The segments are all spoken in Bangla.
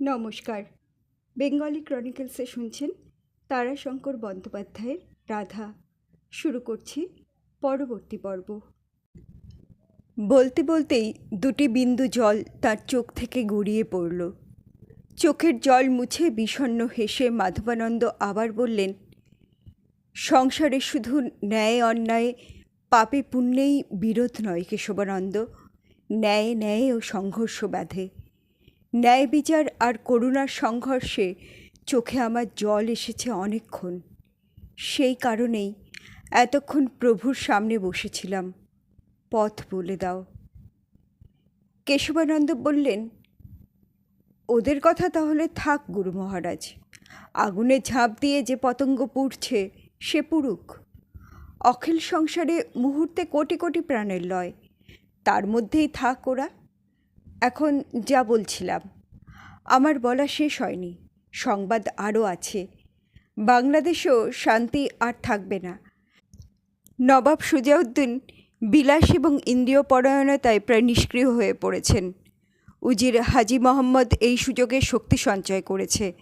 নমস্কার। বেঙ্গলি ক্রনিকলসে শুনছেন তারাশঙ্কর বন্দ্যোপাধ্যায়ের রাধা। শুরু করছি পরবর্তী পর্ব। বলতে বলতেই দুটি বিন্দু জল তার চোখ থেকে গড়িয়ে পড়ল। চোখের জল মুছে বিষণ্ণ হেসে মাধবানন্দ আবার বললেন, সংসারে শুধু ন্যায় অন্যায়, পাপে পুণ্যেই বিরোধ নয় কেশবানন্দ। ন্যায় ন্যায় ও সংঘর্ষ বাধে। ন্যায় বিচার আর করুণার সংঘর্ষে চোখে আমার জল এসেছে অনেকক্ষণ। সেই কারণেই এতক্ষণ প্রভুর সামনে বসেছিলাম। পথ বলে দাও। কেশবানন্দ বললেন, ওদের কথা তাহলে থাক গুরু মহারাজ। আগুনে ঝাঁপ দিয়ে যে পতঙ্গ পুড়ছে, সে পুরুক অখিল সংসারে মুহূর্তে কোটি কোটি প্রাণের লয়। তার মধ্যেই থাক ওরা। এখন যা বলছিলাম, আমার বলা শেষ হয়নি। সংবাদ আরও আছে। বাংলাদেশেও শান্তি আর থাকবে না। নবাব সুজাউদ্দিন বিলাস এবং ইন্দ্রিয় পরায়ণতায় প্রায় নিষ্ক্রিয় হয়ে পড়েছেন। উজির হাজি মোহাম্মদ এই সুযোগে শক্তি সঞ্চয় করেছে।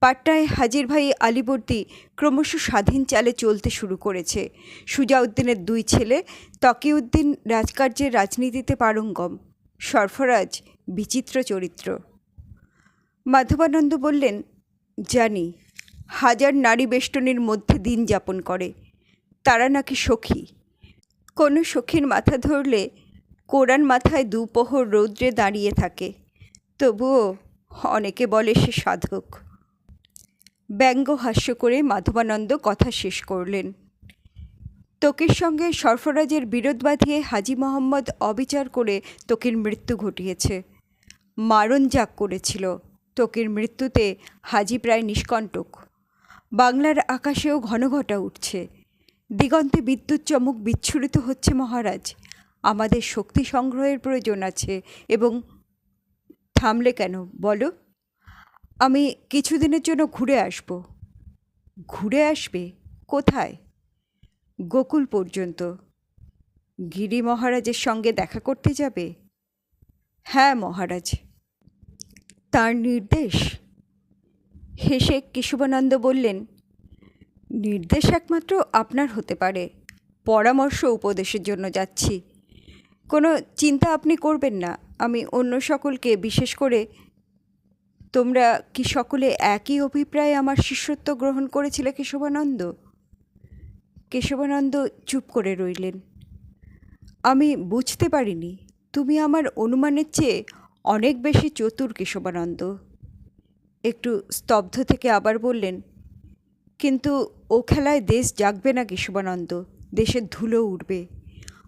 পাটনায় হাজির ভাই আলিবর্দী ক্রমশ স্বাধীন চালে চলতে শুরু করেছে। সুজাউদ্দিনের দুই ছেলে, তকিউদ্দিন রাজকার্যের রাজনীতিতে পারঙ্গম। সরফরাজ বিচিত্র চরিত্র। মাধবানন্দ বললেন, জানি, হাজার নারী বেষ্টনীর মধ্যে দিন যাপন করে, তারা নাকি সখী। কোনো সখীর মাথা ধরলে কোরআন মাথায় দুপোহর রৌদ্রে দাঁড়িয়ে থাকে। তবুও অনেকে বলে সে সাধক। ব্যঙ্গ হাস্য করে মাধবানন্দ কথা শেষ করলেন। তোকের সঙ্গে সরফরাজের বিরোধ বাঁধিয়ে হাজি মোহাম্মদ অবিচার করে তোকের মৃত্যু ঘটিয়েছে। মারণ জাগ করেছিল। তোকের মৃত্যুতে হাজি প্রায় নিষ্কণ্টক। বাংলার আকাশেও ঘন ঘটা উঠছে। দিগন্তে বিদ্যুৎ চমক বিচ্ছুরিত হচ্ছে মহারাজ। আমাদের শক্তি সংগ্রহের প্রয়োজন আছে এবং থামলে কেন, বলো? আমি কিছুদিনের জন্য ঘুরে আসব। ঘুরে আসবে? কোথায়? গোকুল পর্যন্ত। গিরি মহারাজের সঙ্গে দেখা করতে যাবে? হ্যাঁ মহারাজ। তার নির্দেশ? হেসে কেশবানন্দ বললেন, নির্দেশ একমাত্র আপনার হতে পারে। পরামর্শ উপদেশের জন্য যাচ্ছি। কোনো চিন্তা আপনি করবেন না। আমি অন্য সকলকে বিশেষ করে, তোমরা কি সকলে একই অভিপ্রায়ে আমার শিষ্যত্ব গ্রহণ করেছিলে কেশবানন্দ? কেশবানন্দ চুপ করে রইলেন। আমি বুঝতে পারিনি, তুমি আমার অনুমানের চেয়ে অনেক বেশি চতুর কেশবানন্দ। একটু স্তব্ধ থেকে আবার বললেন, কিন্তু ও খেলায় দেশ জাগবে না কেশবানন্দ দেশের ধুলো উঠবে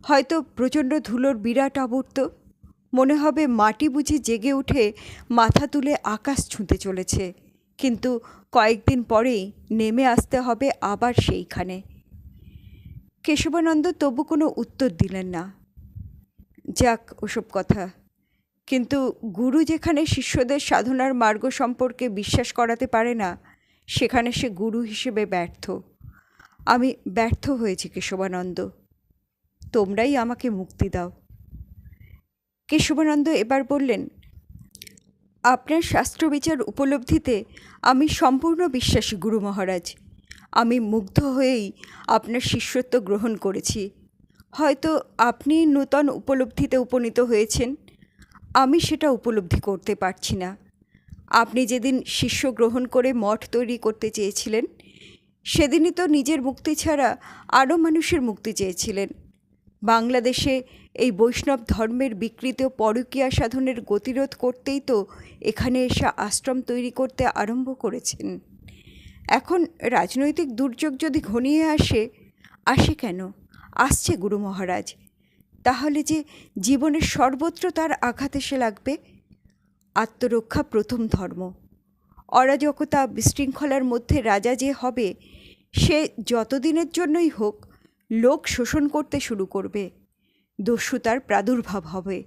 হয়তো প্রচণ্ড ধুলোর বিরাট আবর্ত। মনে হবে মাটি বুঝি জেগে উঠে মাথা তুলে আকাশ ছুঁতে চলেছে। কিন্তু কয়েকদিন পরেই নেমে আসতে হবে আবার সেইখানে। কেশবানন্দ তবু কোনো উত্তর দিলেন না। যাক, ওসব কথা। কিন্তু গুরু যেখানে শিষ্যদের সাধনার মার্গ সম্পর্কে বিশ্বাস করাতে পারে না, সেখানে সে গুরু হিসেবে ব্যর্থ। আমি ব্যর্থ হয়েছি, কেশবানন্দ। তোমরাই আমাকে মুক্তি দাও। কেশবানন্দ এবার বললেন, আপনার শাস্ত্রবিচার উপলব্ধিতে আমি সম্পূর্ণ বিশ্বাসী, গুরু মহারাজ। আমি মুগ্ধ হয়েই আপনার শিষ্যত্ব গ্রহণ করেছি। হয়তো আপনি নূতন উপলব্ধিতে উপনীত হয়েছেন। আমি সেটা উপলব্ধি করতে পারছি না। আপনি যেদিন শিষ্য গ্রহণ করে মঠ তৈরি করতে চেয়েছিলেন, সেদিনই তো নিজের মুক্তি ছাড়া আরও মানুষের মুক্তি চেয়েছিলেন। বাংলাদেশে এই বৈষ্ণব ধর্মের বিকৃত পরকীয়া সাধনের গতিরোধ করতেই তো এখানে এসে আশ্রম তৈরি করতে আরম্ভ করেছেন। এখন রাজনৈতিক দুর্যোগ যদি ঘনিয়ে আসে আসে কেন? আসছে গুরু মহারাজ। তাহলে যে জীবনের সর্বত্র তার আঘাত এসে লাগবে? আত্মরক্ষা প্রথম ধর্ম। অরাজকতা বিশৃঙ্খলার মধ্যে রাজা যে হবে, সে যতদিনের জন্যই হোক লোক শোষণ করতে শুরু করবে। দস্যুতার প্রাদুর্ভাব হবে।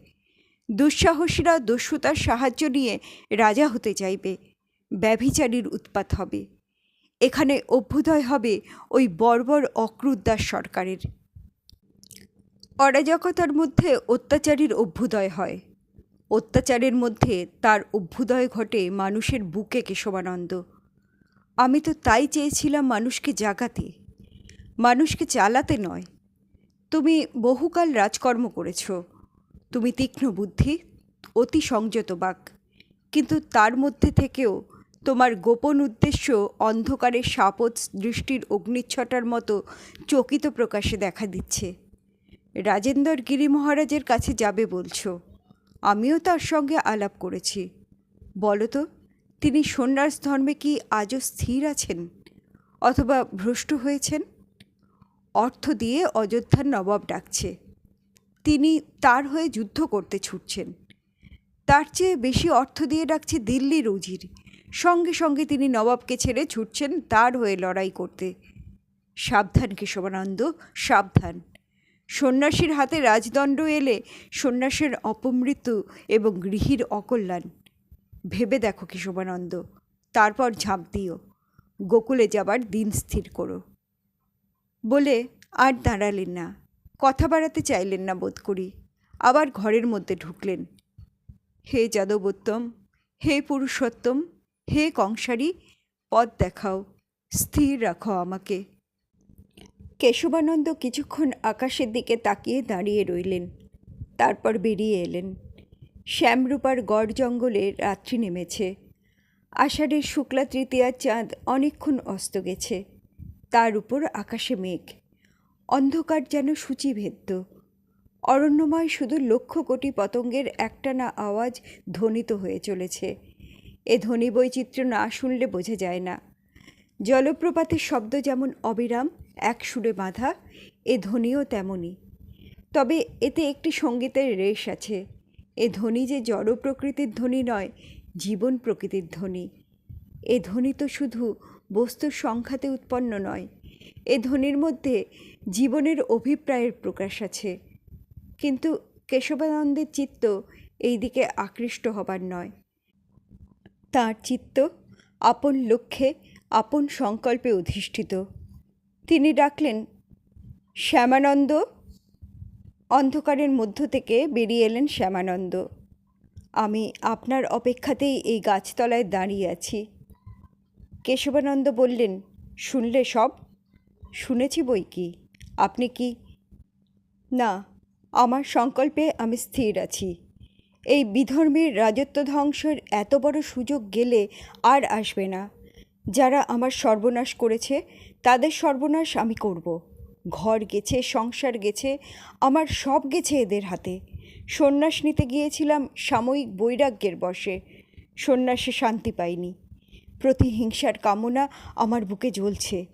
দুঃসাহসীরা দস্যুতার সাহায্য নিয়ে রাজা হতে চাইবে। ব্যভিচারীর উৎপাত হবে। এখানে অভ্যুদয় হবে ওই বর্বর অক্রুদ্দাস সরকারের। অরাজকতার মধ্যে অত্যাচারীর অভ্যুদয় হয়। অত্যাচারের মধ্যে তার অভ্যুদয় ঘটে মানুষের বুকে কেশবানন্দ। আমি তো তাই চেয়েছিলাম মানুষকে জাগাতে, মানুষকে চালাতে নয়। তুমি বহুকাল রাজকর্ম করেছ, তুমি তীক্ষ্ণ বুদ্ধি, অতি সংযত বাক, কিন্তু তার মধ্যে থেকেও তোমার গোপন উদ্দেশ্য অন্ধকারের সাপদ দৃষ্টির অগ্নিচ্ছটার মতো চকিত প্রকাশে দেখা দিচ্ছে। রাজেন্দর গিরি মহারাজের কাছে যাবে বলছো। আমিও তার সঙ্গে আলাপ করেছি। বলো তো, তিনি সন্ন্যাস ধর্মে কি আজও স্থির আছেন অথবা ভ্রষ্ট হয়েছেন? অর্থ দিয়ে অযোধ্যার নবাব ডাকছে। তিনি তার হয়ে যুদ্ধ করতে ছুটছেন। তার চেয়ে বেশি অর্থ দিয়ে ডাকছে দিল্লির উজির। সঙ্গে সঙ্গে তিনি নবাবকে ছেড়ে ছুটছেন তার হয়ে লড়াই করতে। সাবধান, কেশবানন্দ, সাবধান। সন্ন্যাসীর হাতে রাজদণ্ড এলে সন্ন্যাসের অপমৃত্যু এবং গৃহীর অকল্যাণ। ভেবে দেখো, কেশবানন্দ, তারপর ঝাঁপ দিও। গোকুলে যাবার দিন স্থির করো। বলে আর দাঁড়ালেন না। কথা বাড়াতে চাইলেন না বোধ করি। আবার ঘরের মধ্যে ঢুকলেন। হে যাদবোত্তম, হে পুরুষোত্তম হে কংসারী, পথ দেখাও, স্থির রাখো আমাকে। কেশবানন্দ কিছুক্ষণ আকাশের দিকে তাকিয়ে দাঁড়িয়ে রইলেন, তারপর বেরিয়ে এলেন। শ্যামরূপার গড় জঙ্গলে রাত্রি নেমেছে। আষাঢ়ের শুক্লা তৃতীয়ার চাঁদ অনেকক্ষণ অস্ত গেছে, তার উপর আকাশে মেঘ। অন্ধকার যেন সূচিভেদ্য। অরণ্যময় শুধু লক্ষ কোটি পতঙ্গের একটানা আওয়াজ ধ্বনিত হয়ে চলেছে। এ ধ্বনি বৈচিত্র্য না শুনলে বোঝা যায় না। জলপ্রপাতের শব্দ যেমন অবিরাম, এক সুরে বাঁধা, এ ধ্বনিও তেমনই। তবে এতে একটি সঙ্গীতের রেশ আছে। এ ধ্বনি যে জড় প্রকৃতির ধ্বনি নয়, জীবন প্রকৃতির ধ্বনি। এ ধ্বনি তো শুধু বস্তুর সংখ্যাতে উৎপন্ন নয়, এ ধ্বনির মধ্যে জীবনের অভিপ্রায়ের প্রকাশ আছে। কিন্তু কেশবানন্দের চিত্ত এই দিকে আকৃষ্ট হবার নয়। তার চিত্ত আপন লক্ষ্যে, আপন সংকল্পে অধিষ্ঠিত। তিনি ডাকলেন, শ্যামানন্দ! অন্ধকারের মধ্য থেকে বেরিয়ে এলেন শ্যামানন্দ। আমি আপনার অপেক্ষাতেই এই গাছতলায় দাঁড়িয়ে আছি। কেশবানন্দ বললেন, শুনলে সব? শুনেছি বই কি? আপনি কি? না, আমার সংকল্পে আমি স্থির আছি। এই বিধর্মীর রাজত্ব ধ্বংসের এত বড় সুযোগ গেলে আর আসবে না। যারা আমার সর্বনাশ করেছে, তাদের সর্বনাশ আমি করব। ঘর গেছে, সংসার গেছে, আমার সব গেছে এদের হাতে। সন্ন্যাস নিতে গিয়েছিলাম সাময়িক বৈরাগ্যের বসে সন্ন্যাসে শান্তি পাইনি। প্রতিহিংসার কামনা আমার বুকে জ্বলছে।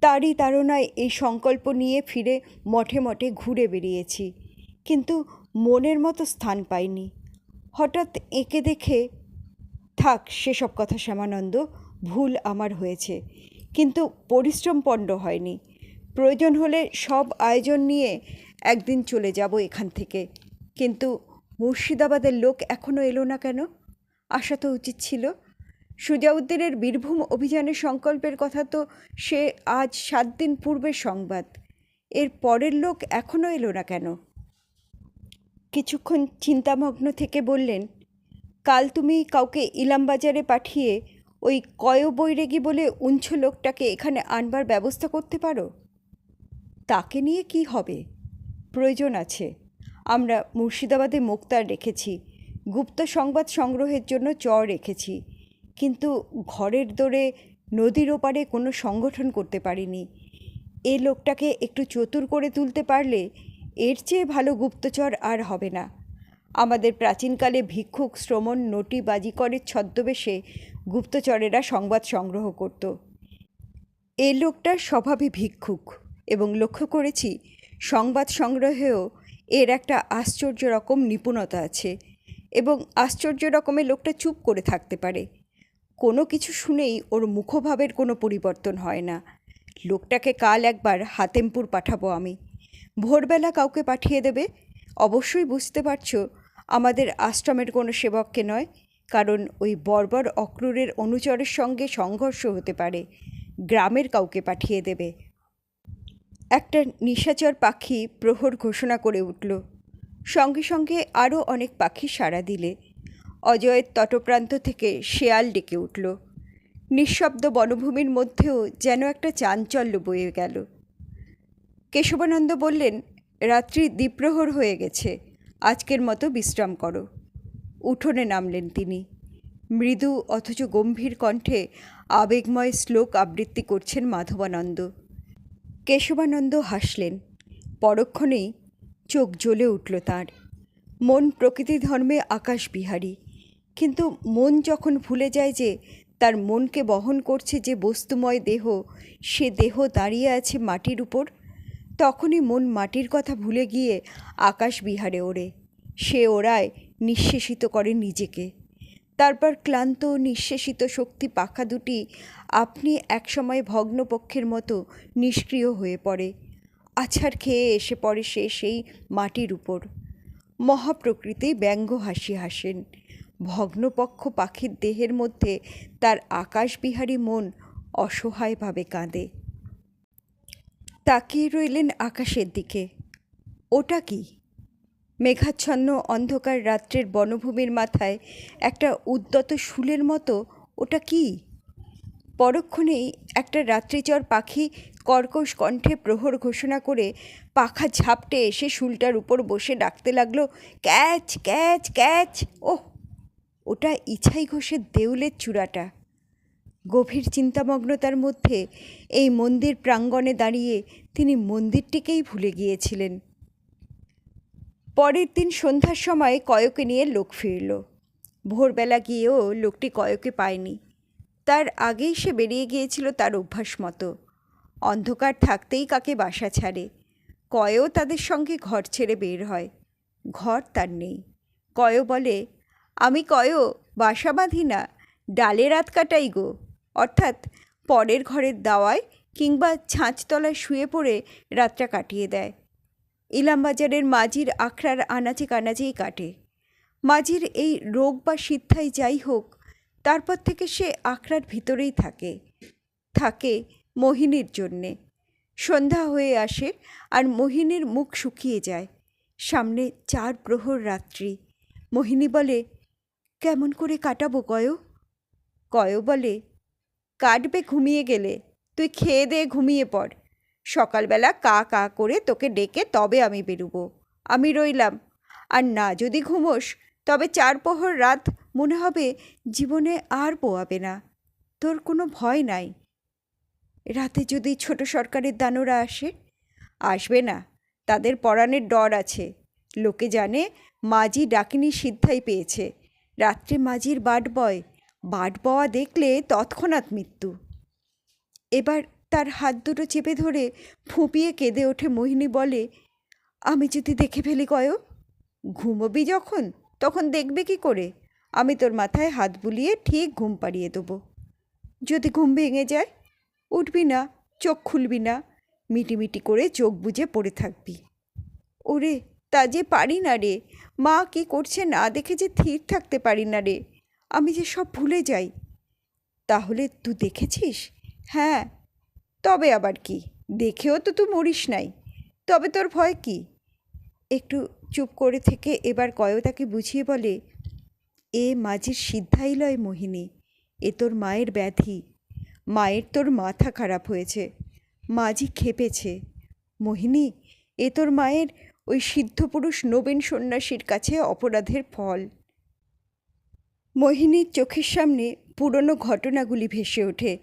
তারই তাড়নায় এই সংকল্প নিয়ে ফিরে মঠে মঠে ঘুরে বেরিয়েছি কিন্তু মনের মতো স্থান পাইনি। হঠাৎ এঁকে দেখে, থাক, সেসব কথা শ্যামানন্দ, ভুল আমার হয়েছে। কিন্তু পরিশ্রম পণ্ড হয়নি। প্রয়োজন হলে সব আয়োজন নিয়ে একদিন চলে যাব এখান থেকে। কিন্তু মুর্শিদাবাদের লোক এখনও এলো না কেন? আসা তো উচিত ছিল। সুজাউদ্দিনের বীরভূম অভিযানের সংকল্পের কথা তো সে আজ সাত দিন পূর্বের সংবাদ। এর পরের লোক এখনও এলো না কেন? কিছুক্ষণ চিন্তামগ্ন থেকে বললেন, কাল তুমি কাউকে ইলামবাজারে পাঠিয়ে ওই কয় বৈরেগি বলে উঞ্ছ লোকটাকে এখানে আনবার ব্যবস্থা করতে পারো? তাকে নিয়ে কি হবে? প্রয়োজন আছে। আমরা মুর্শিদাবাদে মুক্তার রেখেছি, গুপ্ত সংবাদ সংগ্রহের জন্য চর রেখেছি, কিন্তু ঘরের দোরে নদীর ওপারে কোনো সংগঠন করতে পারিনি। এ লোকটাকে একটু চতুর করে তুলতে পারলে এর চেয়ে ভালো গুপ্তচর আর হবে না। আমাদের প্রাচীনকালে ভিক্ষুক শ্রমণ নটি বাজিকরের ছদ্মবেশে গুপ্তচরেরা সংবাদ সংগ্রহ করত। এ লোকটা স্বভাবই ভিক্ষুক এবং লক্ষ্য করেছি সংবাদ সংগ্রহেও এর একটা আশ্চর্য রকম নিপুণতা আছে এবং আশ্চর্য রকমের লোকটা চুপ করে থাকতে পারে। কোনো কিছু শুনেই ওর মুখভাবের কোনো পরিবর্তন হয় না। লোকটাকে কাল একবার হাতেমপুর পাঠাবো আমি। ভোরবেলা কাউকে পাঠিয়ে দেবে? অবশ্যই বুঝতে পারছ, আমাদের আশ্রমের কোনো সেবককে নয়, কারণ ওই বর্বর অক্রূরের অনুচরের সঙ্গে সংঘর্ষ হতে পারে। গ্রামের কাউকে পাঠিয়ে দেবে। একটা নিশাচর পাখি প্রহর ঘোষণা করে উঠল। সঙ্গে সঙ্গে আরও অনেক পাখি সাড়া দিলে। অজয়ের তটপ্রান্ত থেকে শেয়াল ডেকে উঠল। নিঃশব্দ বনভূমির মধ্যেও যেন একটা চাঞ্চল্য বয়ে গেল। কেশবানন্দ বললেন, রাত্রি দ্বীপ্রহর হয়ে গেছে, আজকের মতো বিশ্রাম করো। উঠোনে নামলেন তিনি। মৃদু অথচ গম্ভীর কণ্ঠে আবেগময় শ্লোক আবৃত্তি করছেন মাধবানন্দ। কেশবানন্দ হাসলেন। পরক্ষণেই চোখ জ্বলে উঠল তার। মন প্রকৃতি ধর্মে আকাশ বিহারী কিন্তু মন যখন ভুলে যায় যে তার মনকে বহন করছে যে বস্তুময় দেহ, সে দেহ দাঁড়িয়ে আছে মাটির উপর তখনই মন মাটির কথা ভুলে গিয়ে আকাশ বিহারে ওড়ে। সে ওড়ায় নিঃশেষিত করে নিজেকে। তারপর ক্লান্ত নিঃশেষিত শক্তি পাখা দুটি আপনি একসময় ভগ্নপক্ষের মতো নিষ্ক্রিয় হয়ে পড়ে। আছাড় খেয়ে এসে পড়ে সে সেই মাটির উপর। মহাপ্রকৃতি ব্যঙ্গ হাসি হাসেন। ভগ্নপক্ষ পাখির দেহের মধ্যে তার আকাশবিহারী মন অসহায়ভাবে কাঁদে। তাকিয়ে রইলেন আকাশের দিকে। ওটা কি? মেঘাচ্ছন্ন অন্ধকার রাত্রের বনভূমির মাথায় একটা উদ্যত শুলের মতো, ওটা কি? পরক্ষণেই একটা রাত্রিচর পাখি কর্কশ কণ্ঠে প্রহর ঘোষণা করে পাখা ঝাপটে এসে শুলটার উপর বসে ডাকতে লাগল, ক্যাচ ক্যাচ ক্যাচ! ওহ, ওটা ইছাই ঘোষের দেউলের চূড়াটা। গভীর চিন্তামগ্নতার মধ্যে এই মন্দির প্রাঙ্গণে দাঁড়িয়ে তিনি মন্দিরটিকেই ভুলে গিয়েছিলেন। পরের দিন সন্ধ্যার সময় কয়কে নিয়ে লোক ফিরল। ভোরবেলা গিয়েও লোকটি কয়কে পায়নি। তার আগেই সে বেরিয়ে গিয়েছিল তার অভ্যাস মতো। অন্ধকার থাকতেই কাকে বাসা ছাড়ে। কয়ও তাদের সঙ্গে ঘর ছেড়ে বের হয়। ঘর তার নেই। কয় বলে, আমি কয় বাসা বাঁধি না, ডালে রাত কাটাই গো। অর্থাৎ পরের ঘরের দাওয়ায় কিংবা ছাঁচতলায় শুয়ে পড়ে রাতটা কাটিয়ে দেয়। ইলামবাজারের মাঝির আখড়ার আনাচে কানাচেই কাটে। মাঝির এই রোগ বা সিদ্ধাই যাই হোক, তারপর থেকে সে আখড়ার ভিতরেই থাকে। থাকে মোহিনীর জন্যে। সন্ধ্যা হয়ে আসে আর মোহিনীর মুখ শুকিয়ে যায়। সামনে চার প্রহর রাত্রি। মোহিনী বলে, কেমন করে কাটাবো কয়? কয় বলে কাটবে ঘুমিয়ে গেলে। তুই খেয়ে দে, ঘুমিয়ে পড়। সকালবেলা কা কা করে তোকে ডেকে তবে আমি বেরোবো। আমি রইলাম। আর না যদি ঘুমোস, তবে চার প্রহর রাত মনে হবে জীবনে আর পোয়াবে না। তোর কোনো ভয় নাই। রাতে যদি ছোট সরকারের দানোরা আসে? আসবে না। তাদের পরাণের ডর আছে। লোকে জানে মাঝি ডাকিনি সিদ্ধাই পেয়েছে। রাত্রে মাঝির বাট বয় বাট বওয়া দেখলে তৎক্ষণাৎ মৃত্যু। এবার তার হাত দুটো চেপে ধরে ফুঁপিয়ে কেঁদে ওঠে মোহিনী বলে, আমি যদি দেখে ফেলি কয়, ঘুমোবি যখন, তখন দেখবে কি করে? আমি তোর মাথায় হাত বুলিয়ে ঠিক ঘুম পাড়িয়ে দেবো। যদি ঘুম ভেঙে যায়, উঠবি না, চোখ খুলবি না, মিটিমিটি করে চোখ বুজে পড়ে থাকবি। ওরে, তা যে পারি না রে, মা কি করছে না দেখে যে থির থাকতে পারি না রে আমি যে সব ভুলে যাই। তাহলে তুই দেখেছিস? হ্যাঁ। তবে আবার কি? দেখেও তো তুই মরিস নাই। তবে তোর ভয় কি? একটু চুপ করে থেকে এবার কয় তাকে বুঝিয়ে বলে, এ মাঝির সিদ্ধাই লয় মোহিনী, এ তোর মায়ের ব্যাধি। মায়ের তোর মাথা খারাপ হয়েছে। মাঝি খেপেছে মোহিনী, এ তোর মায়ের ওই সিদ্ধপুরুষ নবীন সন্ন্যাসীর কাছে অপরাধের ফল। মোহিনীর চোখের সামনে পুরনো ঘটনাগুলি ভেসে ওঠে।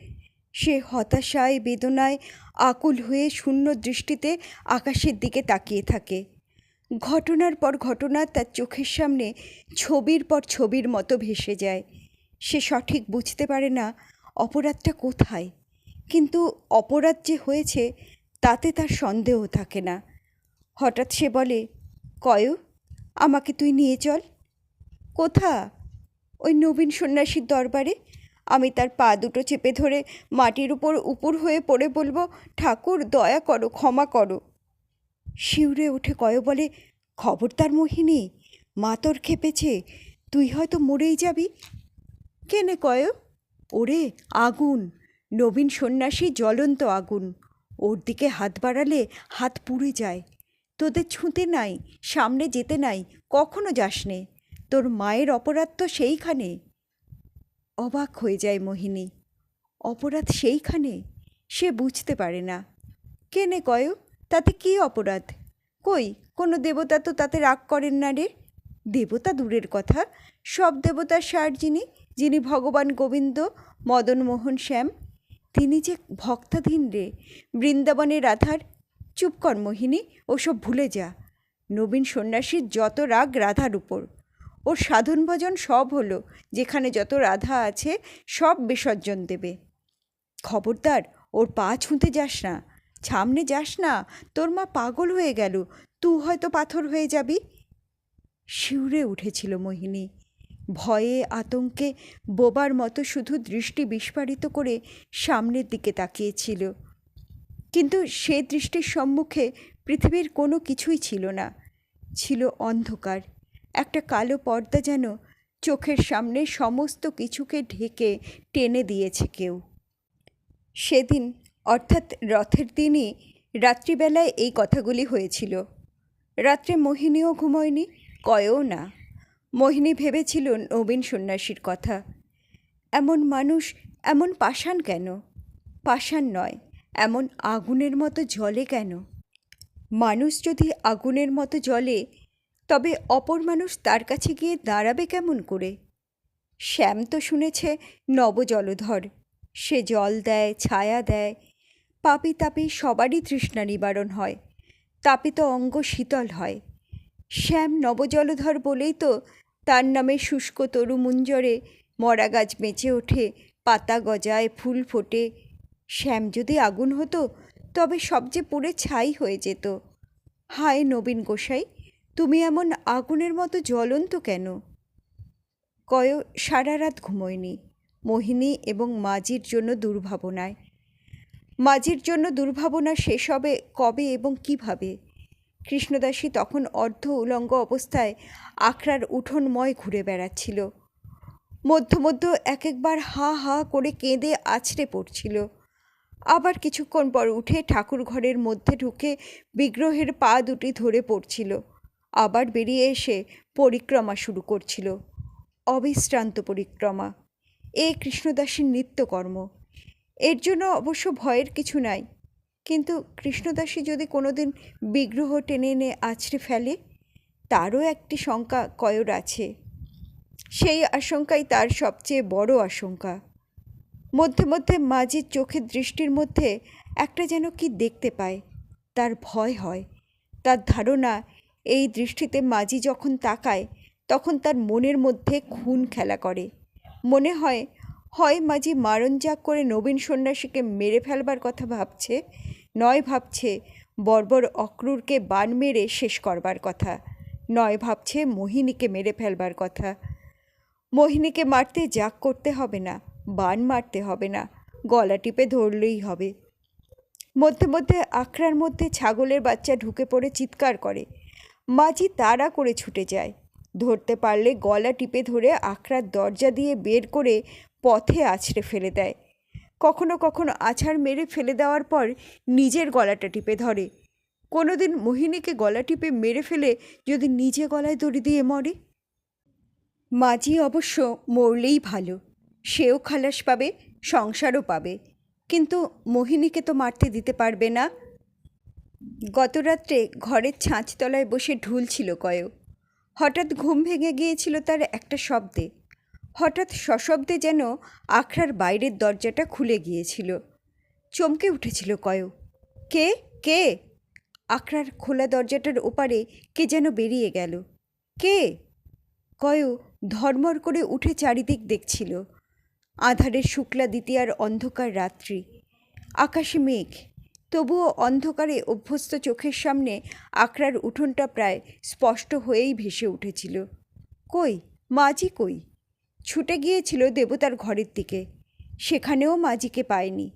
সে হতাশায়, বেদনায় আকুল হয়ে শূন্য দৃষ্টিতে আকাশের দিকে তাকিয়ে থাকে। ঘটনার পর ঘটনা তার চোখের সামনে ছবির পর ছবির মতো ভেসে যায়। সে সঠিক বুঝতে পারে না, অপরাধটা কোথায়? কিন্তু অপরাধ যে হয়েছে, তাতে তার সন্দেহ থাকে না। হঠাৎ সে বলে, কয়, আমাকে তুই নিয়ে চল। কোথা? ওই নবীন সন্ন্যাসীর দরবারে? আমি তার পা দুটো চেপে ধরে মাটির উপর উপর হয়ে পড়ে বলব, ঠাকুর, দয়া করো, ক্ষমা করো। শিউরে ওঠে কয় বলে, খবরদার মোহিনী, মা তোর খেপেছে, তুই হয়তো মরেই যাবি। কেনে কয়? ওরে, আগুন, নবীন সন্ন্যাসী জ্বলন্ত আগুন। ওর দিকে হাত বাড়ালে হাত পুড়ে যায়। তোদের ছুঁতে নাই, সামনে যেতে নাই, কখনো যাস নে তোর মায়ের অপরাধ তো সেইখানে। অবাক হয়ে যায় মোহিনী। অপরাধ সেইখানে? সে বুঝতে পারে না। কেনে কয়? তাতে কী অপরাধ? কই, কোনো দেবতা তো তাতে রাগ করেন না রে? দেবতা দূরের কথা। সব দেবতার সার যিনি যিনি ভগবান গোবিন্দ মদনমোহন শ্যাম। তিনি যে ভক্তাধীন রে। বৃন্দাবনের রাধার। চুপ কর মোহিনী, ওসব ভুলে যা। নবীন সন্ন্যাসীর যত রাগ রাধার উপর। ওর সাধন ভজন সব হলো, যেখানে যত রাধা আছে সব বিসর্জন দেবে। খবরদার, ওর পা ছুঁতে যাস না। সামনে যাস না, তোর মা পাগল হয়ে গেল তুই হয়তো পাথর হয়ে যাবি। শিউরে উঠেছিল মোহিনী। ভয়ে, আতঙ্কে, বোবার মতো শুধু দৃষ্টি বিস্ফারিত করে সামনের দিকে তাকিয়েছিল। কিন্তু সে দৃষ্টির সম্মুখে পৃথিবীর কোনো কিছুই ছিল না। ছিল অন্ধকার। একটা কালো পর্দা যেন চোখের সামনে সমস্ত কিছুকে ঢেকে টেনে দিয়েছে কেউ। সেদিন, অর্থাৎ রথের দিনই, রাত্রিবেলায় এই কথাগুলি হয়েছিল। রাত্রে মোহিনীও ঘুমোয়নি, কয়ও না। মোহিনী ভেবেছিল নবীন সন্ন্যাসীর কথা। এমন মানুষ, এমন পাষাণ কেন? পাষাণ নয়, এমন আগুনের মতো জলে কেন? মানুষ যদি আগুনের মতো জলে তবে অপর মানুষ তার কাছে গিয়ে দাঁড়াবে কেমন করে? শ্যাম তো শুনেছে নবজলধর। সে জল দেয়, ছায়া দেয়। পাপি তাপি সবারই তৃষ্ণা নিবারণ হয়। তাপিত অঙ্গ শীতল হয়। শ্যাম নবজলধর বলেই তো তার নামে শুষ্ক তরু মুঞ্জরে মরা গাছ বেঁচে ওঠে, পাতা গজায়, ফুল ফোটে। শ্যাম যদি আগুন হতো, তবে সবচেয়ে পুড়ে ছাই হয়ে যেত। হায় নবীন গোসাই! তুমি এমন আগুনের মতো জ্বলন্ত কেন? কয় সারা রাত ঘুমোয়নি। মোহিনী এবং মাঝির জন্য দুর্ভাবনায়। মাঝির জন্য দুর্ভাবনা শেষ হবে কবে এবং কীভাবে? কৃষ্ণদাসী তখন অর্ধ উলঙ্গ অবস্থায় আখড়ার উঠোনময় ঘুরে বেড়াচ্ছিল। মধ্য মধ্য এক একবার হা হা করে কেঁদে আছড়ে পড়ছিল। আবার কিছুক্ষণ পর উঠে ঠাকুর ঘরের মধ্যে ঢুকে বিগ্রহের পা দুটি ধরে পড়ছিল। আবার বেরিয়ে এসে পরিক্রমা শুরু করছিল। অবিশ্রান্ত পরিক্রমা। এ কৃষ্ণদাসীর নিত্যকর্ম। এর জন্য অবশ্য ভয়ের কিছু নাই। কিন্তু কৃষ্ণদাসী যদি কোনোদিন বিগ্রহ টেনে এনে আছড়ে ফেলে, তারও একটি শঙ্কা কয়র আছে। সেই আশঙ্কাই তার সবচেয়ে বড় আশঙ্কা। মধ্যে মধ্যে মাঝির চোখের দৃষ্টির মধ্যে একটা যেন কি দেখতে পায়। তার ভয় হয়। তার ধারণা এই দৃষ্টিতে মাঝি যখন তাকায়, তখন তার মনের মধ্যে খুন খেলা করে। মনে হয় হয় মাঝি মারণজাগ করে নবীন সন্ন্যাসীকে মেরে ফেলবার কথা ভাবছে, নয় ভাবছে বর্বর অক্রূরকে বান মেরে শেষ করবার কথা, নয় ভাবছে মোহিনীকে মেরে ফেলবার কথা। মোহিনীকে মারতে জাগ করতে হবে না, বান মারতে হবে না, গলা টিপে ধরলেই হবে। মধ্যে মধ্যে আখড়ার মধ্যে ছাগলের বাচ্চা ঢুকে পড়ে চিৎকার করে। মাঝি তাড়া করে ছুটে যায়। ধরতে পারলে গলা টিপে ধরে আখড়ার দরজা দিয়ে বের করে পথে আছড়ে ফেলে দেয়। কখনো কখনো আছাড় মেরে ফেলে দেওয়ার পর নিজের গলাটা টিপে ধরে। কোনোদিন মোহিনীকে গলা টিপে মেরে ফেলে যদি নিজে গলায় দড়ি দিয়ে মরে। মাঝি অবশ্য মরলেই ভালো, সেও খালাস পাবে, সংসারও পাবে। কিন্তু মোহিনীকে তো মারতে দিতে পারবে না। গতরাত্রে ঘরের ছাঁচতলায় বসে ঢুলছিল কয় হঠাৎ ঘুম ভেঙে গিয়েছিল তার একটা শব্দে। হঠাৎ সশব্দে যেন আখড়ার বাইরের দরজাটা খুলে গিয়েছিল। চমকে উঠেছিল কয় কে? কে? আখড়ার খোলা দরজাটার ওপারে কে যেন বেরিয়ে গেল। কে? কয় ধর্মর করে উঠে চারিদিক দেখছিল। আধারের শুক্লা দ্বিতীয়ার অন্ধকার রাত্রি। আকাশে মেঘ। তবুও অন্ধকারে অভ্যস্ত চোখের সামনে আকরার উঠোনটা প্রায় স্পষ্ট হয়েই ভেসে উঠেছিল। কই? মাঝি কই? ছুটে গিয়েছিল দেবতার ঘরের দিকে। সেখানেও মাঝিকে পায়নি।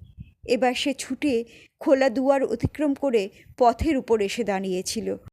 এবার সে ছুটে খোলা দুয়ার অতিক্রম করে পথের উপর এসে দাঁড়িয়েছিল।